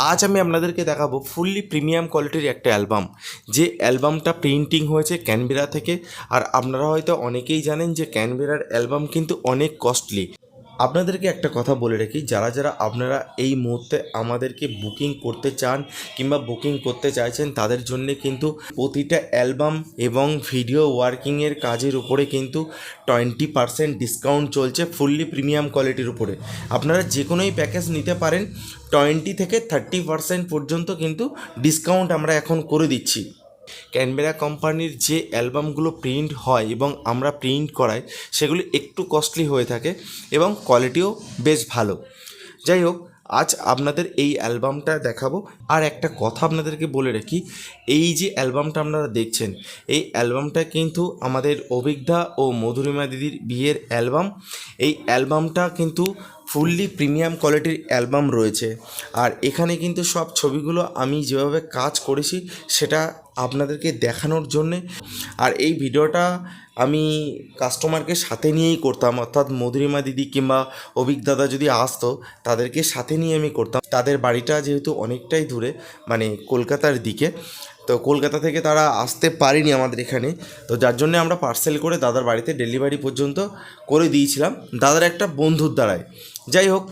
আজ আমি আপনাদেরকে দেখাবো ফুললি প্রিমিয়াম কোয়ালিটির একটা অ্যালবাম যে অ্যালবামটা প্রিন্টিং হয়েছে ক্যানবেরা থেকে। আর আপনারা হয়তো অনেকেই জানেন যে ক্যানবেরার অ্যালবাম কিন্তু অনেক কস্টলি আপনাদেরকে একটা কথা বলে রাখি, যারা যারা আপনারা এই মুহূর্তে আমাদেরকে বুকিং করতে চান কিংবা বুকিং করতে চাইছেন, তাদের জন্য কিন্তু প্রতিটা অ্যালবাম এবং ভিডিও ওয়ার্কিংয়ের কাজের উপরে কিন্তু টোয়েন্টি পার্সেন্ট ডিসকাউন্ট চলছে ফুললি প্রিমিয়াম কোয়ালিটির উপরে। আপনারা যে কোনোই প্যাকেজ নিতে পারেন টোয়েন্টি থেকে থার্টি পার্সেন্ট পর্যন্ত কিন্তু ডিসকাউন্ট আমরা এখন করে দিচ্ছি। ক্যানবেরা কোম্পানির যে অ্যালবামগুলো প্রিন্ট হয় এবং আমরা প্রিন্ট করাই, সেগুলি একটু কস্টলি হয়ে থাকে এবং কোয়ালিটিও বেশ ভালো। যাই হোক, আজ আপনাদের এই অ্যালবামটা দেখাবো। আর একটা কথা আপনাদেরকে বলে রাখি, এই যে অ্যালবামটা আপনারা দেখছেন, এই অ্যালবামটা কিন্তু আমাদের অভিজ্ঞা ও মধুরিমা দিদির বিয়ের অ্যালবাম এই অ্যালবামটা কিন্তু ফুললি প্রিমিয়াম কোয়ালিটির অ্যালবাম রয়েছে। আর এখানে কিন্তু সব ছবিগুলো আমি যেভাবে কাজ করেছি, সেটা আপনাদেরকে দেখানোর জন্যে। আর এই ভিডিওটা আমি কাস্টমারকে সাথে নিয়েই করতাম, অর্থাৎ মধুরিমা দিদি কিংবা অভিক দাদা যদি আসতো, তাদেরকে সাথে নিয়ে আমি করতাম। তাদের বাড়িটা যেহেতু অনেকটাই দূরে মানে কলকাতার দিকে, তো কলকাতা থেকে তারা আসতে পারেনি আমাদের এখানে। তো যার জন্য আমরা পার্সেল করে দাদার বাড়িতে ডেলিভারি পর্যন্ত করে দিয়েছিলাম। দাদার একটা বন্ধুর দ্বারায়। যাই হোক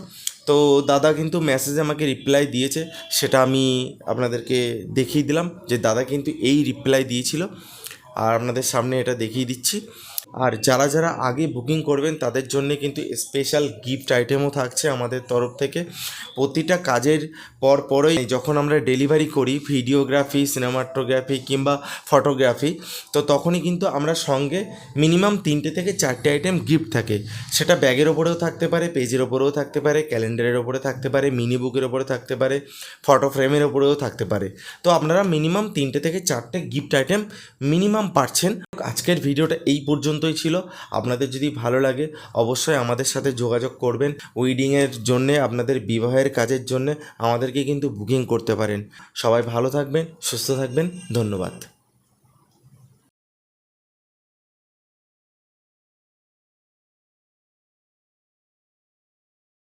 তো দাদা কিন্তু মেসেজে আমাকে রিপ্লাই দিয়েছে, সেটা আমি আপনাদেরকে দেখিয়ে দিলাম যে দাদা কিন্তু এই রিপ্লাই দিয়েছিল। আর আপনাদের সামনে এটা দেখিয়ে দিচ্ছি। আর যারা যারা আগে বুকিং করবেন, তাদের জন্য কিন্তু স্পেশাল গিফট আইটেমও থাকছে আমাদের তরফ থেকে। প্রতিটা কাজের পর পরই যখন আমরা ডেলিভারি করি ভিডিওগ্রাফি সিনেমাটোগ্রাফি কিংবা ফটোগ্রাফি তো তখনই কিন্তু আমরা সঙ্গে মিনিমাম তিনটে থেকে চারটে আইটেম গিফট থাকে। সেটা ব্যাগের ওপরেও থাকতে পারে পেজের ওপরেও থাকতে পারে ক্যালেন্ডারের ওপরে থাকতে পারে মিনি বুকের ওপরে থাকতে পারে ফটো ফ্রেমের ওপরেও থাকতে পারে। তো আপনারা মিনিমাম তিনটে থেকে চারটে গিফট আইটেম মিনিমাম পাচ্ছেন। আজকের ভিডিওটা এই পর্যন্তই ছিল। আপনাদের যদি ভালো লাগে, অবশ্যই আমাদের সাথে যোগাযোগ করবেন। উইডিংয়ের জন্যে, আপনাদের বিবাহের কাজের জন্যে আমাদেরকে কিন্তু বুকিং করতে পারেন। সবাই ভালো থাকবেন, সুস্থ থাকবেন। ধন্যবাদ।